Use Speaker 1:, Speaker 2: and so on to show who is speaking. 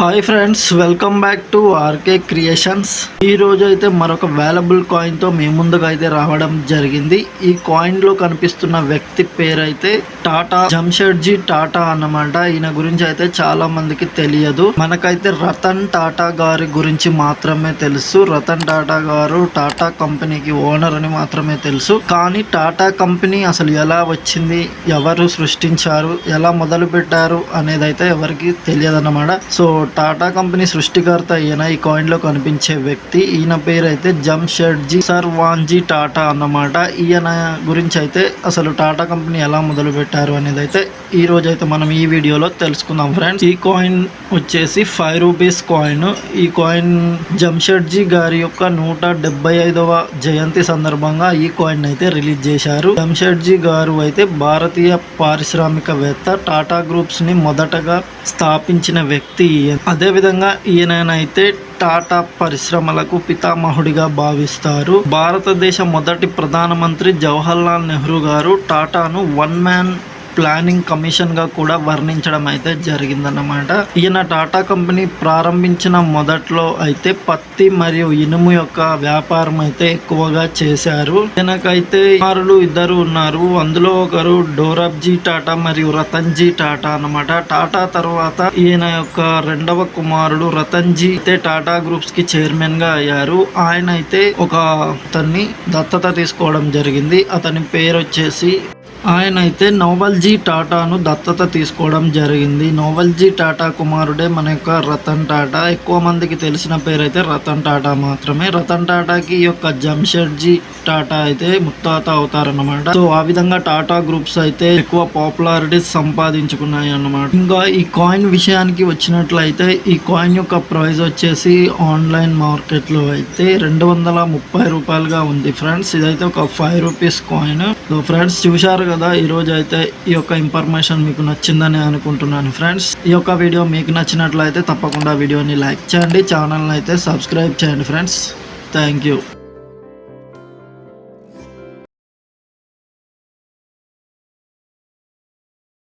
Speaker 1: Hi friends welcome back to RK creations ఈ రోజు అయితే మరొక వేలబుల్ కాయిన్తో మీ ముందుగా అయితే రావడం జరిగింది. ఈ కాయిన్లో కనిపిస్తున్న వ్యక్తి పేరు అయితే టాటా జంషెడ్జీ టాటా అన్నమాట. ఈయన గురించి అయితే చాలా మందికి తెలియదు. మనకైతే రతన్ టాటా గారి గురించి మాత్రమే తెలుసు. రతన్ టాటా గారు టాటా కంపెనీకి ఓనర్ అని మాత్రమే తెలుసు. కానీ టాటా కంపెనీ అసలు ఎలా వచ్చింది? ఎవరు సృష్టించారు? ఎలా మొదలు పెట్టారు అనేది అయితే ఎవరికి తెలియదు అన్నమాట సో టాటా కంపెనీ సృష్టికర్త ఈయన ఈ కాయిన్లో కనిపించే వ్యక్తి ఈయన పేరు అయితే జంషెడ్జీ సర్వాన్జీ టాటా అన్నమాట. ఈయన గురించి అయితే అసలు టాటా కంపెనీ ఎలా మొదలు పెట్టారు అనేది అయితే ఈ రోజు అయితే మనం ఈ వీడియోలో తెలుసుకుందాం ఫ్రెండ్స్. ఈ కాయిన్ వచ్చేసి ఫైవ్ రూపీస్ కాయిన్. ఈ కాయిన్ జంషెడ్జీ గారి యొక్క నూట డెబ్బై ఐదవ జయంతి సందర్భంగా ఈ కాయిన్ అయితే రిలీజ్ చేశారు. జంషెడ్జీ గారు అయితే భారతీయ పారిశ్రామికవేత్త టాటా గ్రూప్స్ని మొదటగా స్థాపించిన వ్యక్తి ఈయన ఈయననైతే టాటా పరిశ్రమలకు పితామహుడిగా భావిస్తారు. భారతదేశ మొదటి ప్రధానమంత్రి జవహర్లాల్ నెహ్రూ గారు టాటాను వన్ మ్యాన్ ప్లానింగ్ కమిషన్గా కూడా వర్ణించడం అయితే జరిగిందన్నమాట. ఈయన టాటా కంపెనీ ప్రారంభించిన మొదట్లో అయితే పత్తి మరియు ఇనుము యొక్క వ్యాపారం అయితే ఎక్కువగా చేశారు. ఈయనకైతే కుమారులు ఇద్దరు ఉన్నారు. అందులో ఒకరు డోరాబ్జీ టాటా మరియు రతన్జీ టాటా అన్నమాట. టాటా తర్వాత ఈయన యొక్క రెండవ కుమారుడు రతన్జీ అయితే టాటా గ్రూప్స్కి చైర్మన్గా అయ్యారు. ఆయన అయితే ఒక అతన్ని దత్తత తీసుకోవడం జరిగింది. అతని పేరు వచ్చేసి ఆయన అయితే నోవల్జీ టాటాను దత్తత తీసుకోవడం జరిగింది. నోవల్జీ టాటా కుమారుడే మన యొక్క రతన్ టాటా. ఎక్కువ మందికి తెలిసిన పేరు అయితే రతన్ టాటా మాత్రమే. రతన్ టాటాకి ఈ యొక్క జంషెడ్జీ టాటా అయితే ముత్తాత అవుతారన్నమాట. సో ఆ విధంగా టాటా గ్రూప్స్ అయితే ఎక్కువ పాపులారిటీ సంపాదించుకున్నాయి అన్నమాట. ఇంకా ఈ కాయిన్ విషయానికి వచ్చినట్లయితే ఈ కాయిన్ యొక్క ప్రైస్ వచ్చేసి ఆన్లైన్ మార్కెట్లో అయితే రెండు వందల ముప్పై రూపాయలుగా ఉంది. ఫ్రెండ్స్ ఇదైతే ఒక five rupees coin. So friends చూశారు కదా ఈరోజు అయితే ఈ యొక్క ఇన్ఫర్మేషన్ మీకు నచ్చిందని అనుకుంటున్నాను ఫ్రెండ్స్ ఈ యొక్క వీడియో మీకు నచ్చినట్లయితే తప్పకుండా వీడియోని లైక్ చేయండి. ఛానల్ని అయితే సబ్స్క్రైబ్ చేయండి ఫ్రెండ్స్ థ్యాంక్ యూ